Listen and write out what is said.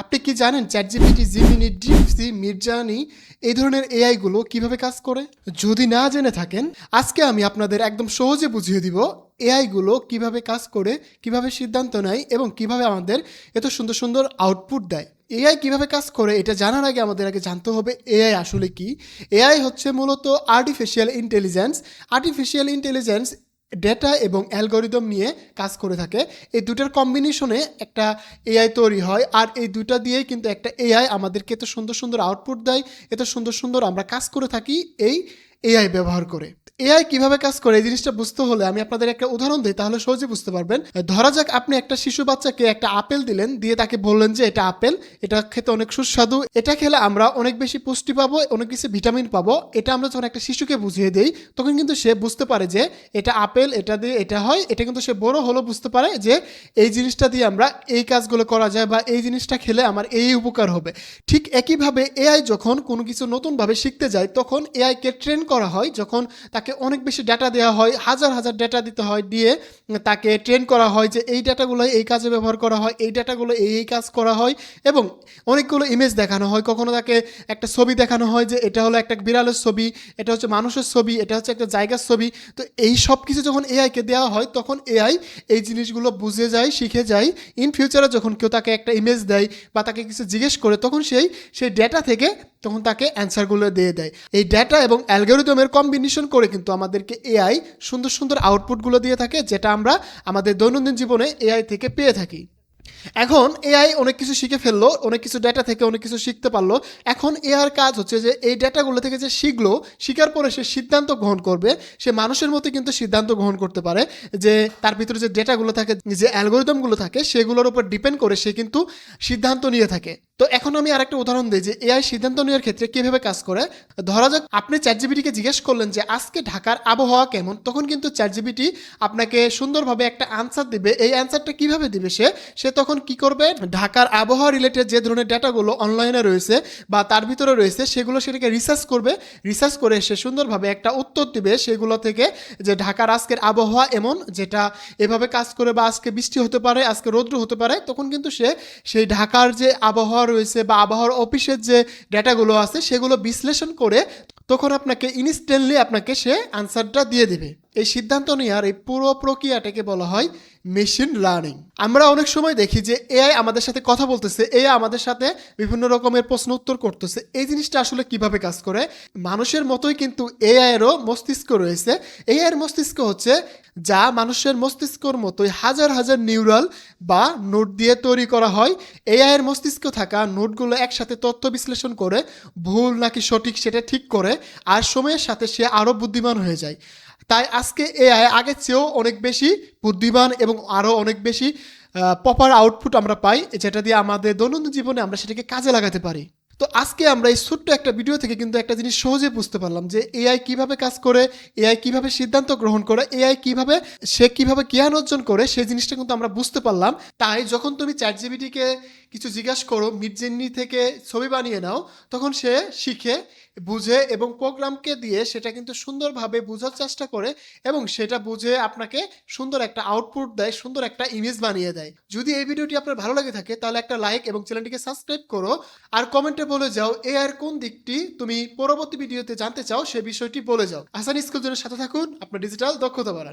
আপনি কি জানেন চ্যাটজিপিটি জিমিনি ডিপসি মির্জানি এই ধরনের এআইগুলো কীভাবে কাজ করে? যদি না জেনে থাকেন, আজকে আমি আপনাদের একদম সহজে বুঝিয়ে দিব এআইগুলো কীভাবে কাজ করে, কীভাবে সিদ্ধান্ত নেয় এবং কীভাবে আমাদের এত সুন্দর সুন্দর আউটপুট দেয়। এআই কীভাবে কাজ করে, এটা জানার আগে আমাদের আগে জানতে হবে এআই আসলে কি? এআই হচ্ছে মূলত artificial intelligence artificial intelligence data এবং অ্যালগোরিদম নিয়ে কাজ করে থাকে। এই দুটার কম্বিনেশনে একটা এআই তৈরি হয় আর এই দুটা দিয়েই কিন্তু একটা এআই আমাদেরকে এত সুন্দর সুন্দর আউটপুট দেয়, এত সুন্দর সুন্দর আমরা কাজ করে থাকি এই এআই ব্যবহার করে। এআই কীভাবে কাজ করে, এই জিনিসটা বুঝতে হলে আমি আপনাদের একটা উদাহরণ দিই, তাহলে সহজে বুঝতে পারবেন। ধরা যাক আপনি একটা শিশু বাচ্চাকে একটা আপেল দিলেন, দিয়ে তাকে বললেন যে, এটা আপেল, এটা খেতে অনেক সুস্বাদু, এটা খেলে আমরা অনেক বেশি পুষ্টি পাবো, অনেক বেশি ভিটামিন পাবো। এটা আমরা যখন একটা শিশুকে বুঝিয়ে দিই, তখন কিন্তু সে বুঝতে পারে যে, এটা আপেল, এটা দিয়ে এটা হয়। এটা কিন্তু সে বড় হলো বুঝতে পারে যে, এই জিনিসটা দিয়ে আমরা এই কাজগুলো করা যায় বা এই জিনিসটা খেলে আমার এই উপকার হবে। ঠিক একইভাবে এআই যখন কোনো কিছু নতুনভাবে শিখতে যায়, তখন এআইকে ট্রেন করা হয়, যখন তাকে অনেক বেশি ডাটা দেওয়া হয়, হাজার হাজার ডাটা দিতে হয়, দিয়ে তাকে ট্রেন করা হয় যে এই ডাটাগুলো এই কাজে ব্যবহার করা হয়, এই ডাটাগুলো এই এই কাজ করা হয়, এবং অনেকগুলো ইমেজ দেখানো হয়। কখনো তাকে একটা ছবি দেখানো হয় যে এটা হলো একটা বিড়ালের ছবি, এটা হচ্ছে মানুষের ছবি, এটা হচ্ছে একটা জায়গার ছবি। তো এই সব কিছু যখন এআইকে দেওয়া হয়, তখন এআই এই জিনিসগুলো বুঝে যায়, শিখে যায়। ইন ফিউচারে যখন কেউ তাকে একটা ইমেজ দেয় বা তাকে কিছু জিজ্ঞেস করে, তখন সেই সেই ডেটা থেকে তখন তাকে অ্যান্সারগুলো দিয়ে দেয়। এই ডেটা এবং অ্যালগোরিদমের কম্বিনেশন করে কিন্তু আমাদেরকে এআই সুন্দর সুন্দর আউটপুটগুলো দিয়ে থাকে, যেটা আমরা আমাদের দৈনন্দিন জীবনে এআই থেকে পেয়ে থাকি। এখন এআই অনেক কিছু শিখে ফেলল, অনেক কিছু ডেটা থেকে অনেক কিছু শিখতে পারল। এখন এআর কাজ হচ্ছে যে, এই ডেটাগুলো থেকে যে শিখলো, শিখার পরে সে সিদ্ধান্ত গ্রহণ করবে। সে মানুষের মতো কিন্তু সিদ্ধান্ত গ্রহণ করতে পারে যে, তার ভিতরে যে ডেটাগুলো থাকে, যে অ্যালগোরিদমগুলো থাকে, সেগুলোর উপর ডিপেন্ড করে সে কিন্তু সিদ্ধান্ত নিয়ে থাকে। তো এখন আমি আরেকটা উদাহরণ দিই যে এআই সিদ্ধান্ত নেওয়ার ক্ষেত্রে কীভাবে কাজ করে। ধরা যাক, আপনি চ্যাটজিবিটিকে জিজ্ঞেস করলেন যে, আজকে ঢাকার আবহাওয়া কেমন? তখন কিন্তু চ্যাটজিবিটি আপনাকে সুন্দরভাবে একটা আনসার দিবে। এই অ্যান্সারটা কীভাবে দিবে সে? সে তখন কি করবে? ঢাকার আবহাওয়া রিলেটেড যে ধরনের ডেটাগুলো অনলাইনে রয়েছে বা তার ভিতরে রয়েছে, সেগুলো সেটাকে রিসার্চ করবে। রিসার্চ করে সে সুন্দরভাবে একটা উত্তর দিবে সেগুলো থেকে যে, ঢাকার আজকের আবহাওয়া এমন, যেটা এভাবে কাজ করে বা আজকে বৃষ্টি হতে পারে, আজকে রৌদ্র হতে পারে। তখন কিন্তু সে সেই ঢাকার যে আবহাওয়া রয়েছে বা আবহাওয়ার অফিসের যে ডেটাগুলো আছে সেগুলো বিশ্লেষণ করে তখন আপনাকে ইনস্ট্যান্টলি আপনাকে সে আনসারটা দিয়ে দেবে। এই সিদ্ধান্ত নেওয়ার এই পুরো প্রক্রিয়াটাকে বলা হয় মেশিন লার্নিং। আমরা অনেক সময় দেখি যে এআই আমাদের সাথে কথা বলতেছে, এআই আমাদের সাথে বিভিন্ন রকমের প্রশ্ন উত্তর করতেছে। এই জিনিসটা আসলে কীভাবে কাজ করে? মানুষের মতোই কিন্তু এআই এরও মস্তিষ্ক রয়েছে। এআই এর মস্তিষ্ক হচ্ছে যা মানুষের মস্তিষ্কর মতোই হাজার হাজার নিউরাল বা নোট দিয়ে তৈরি করা হয়। এআই এর মস্তিষ্ক থাকা নোটগুলো একসাথে তথ্য বিশ্লেষণ করে, ভুল নাকি সঠিক সেটা ঠিক করে, আর সময়ের সাথে সে আরও বুদ্ধিমান হয়ে যায়। তাই আজকে এআই আগের চেয়েও অনেক বেশি বুদ্ধিমান এবং আরও অনেক বেশি প্রপার আউটপুট আমরা পাই, যেটা দিয়ে আমাদের দৈনন্দিন জীবনে আমরা সেটাকে কাজে লাগাতে পারি। তো আজকে আমরা এই ছোট্ট একটা ভিডিও থেকে কিন্তু একটা জিনিস সহজে বুঝতে পারলাম যে এআই কীভাবে কাজ করে এআই কীভাবে সিদ্ধান্ত গ্রহণ করে এআই কীভাবে, সে কীভাবে জ্ঞান অর্জন করে, সেই জিনিসটা কিন্তু আমরা বুঝতে পারলাম। তাই যখন তুমি চ্যাট জিবিটিকে কিছু জিজ্ঞাসা করো মিডজেন্নি থেকে ছবি বানিয়ে নাও, তখন সে শিখে, বুঝে এবং প্রোগ্রামকে দিয়ে সেটা কিন্তু সুন্দরভাবে বোঝার চেষ্টা করে এবং সেটা বুঝে আপনাকে সুন্দর একটা আউটপুট দেয়, সুন্দর একটা ইমেজ বানিয়ে দেয়। যদি এই ভিডিওটি আপনার ভালো লাগে থাকে, তাহলে একটা লাইক এবং চ্যানেলটিকে সাবস্ক্রাইব করো। আর কমেন্টে বলে যাও, এ আর কোন দিকটি তুমি পরবর্তী ভিডিওতে জানতে চাও সে বিষয়টি বলে যাও। আসান স্কুল জনের সাথে থাকুন, আপনার ডিজিটাল দক্ষতা বাড়ান।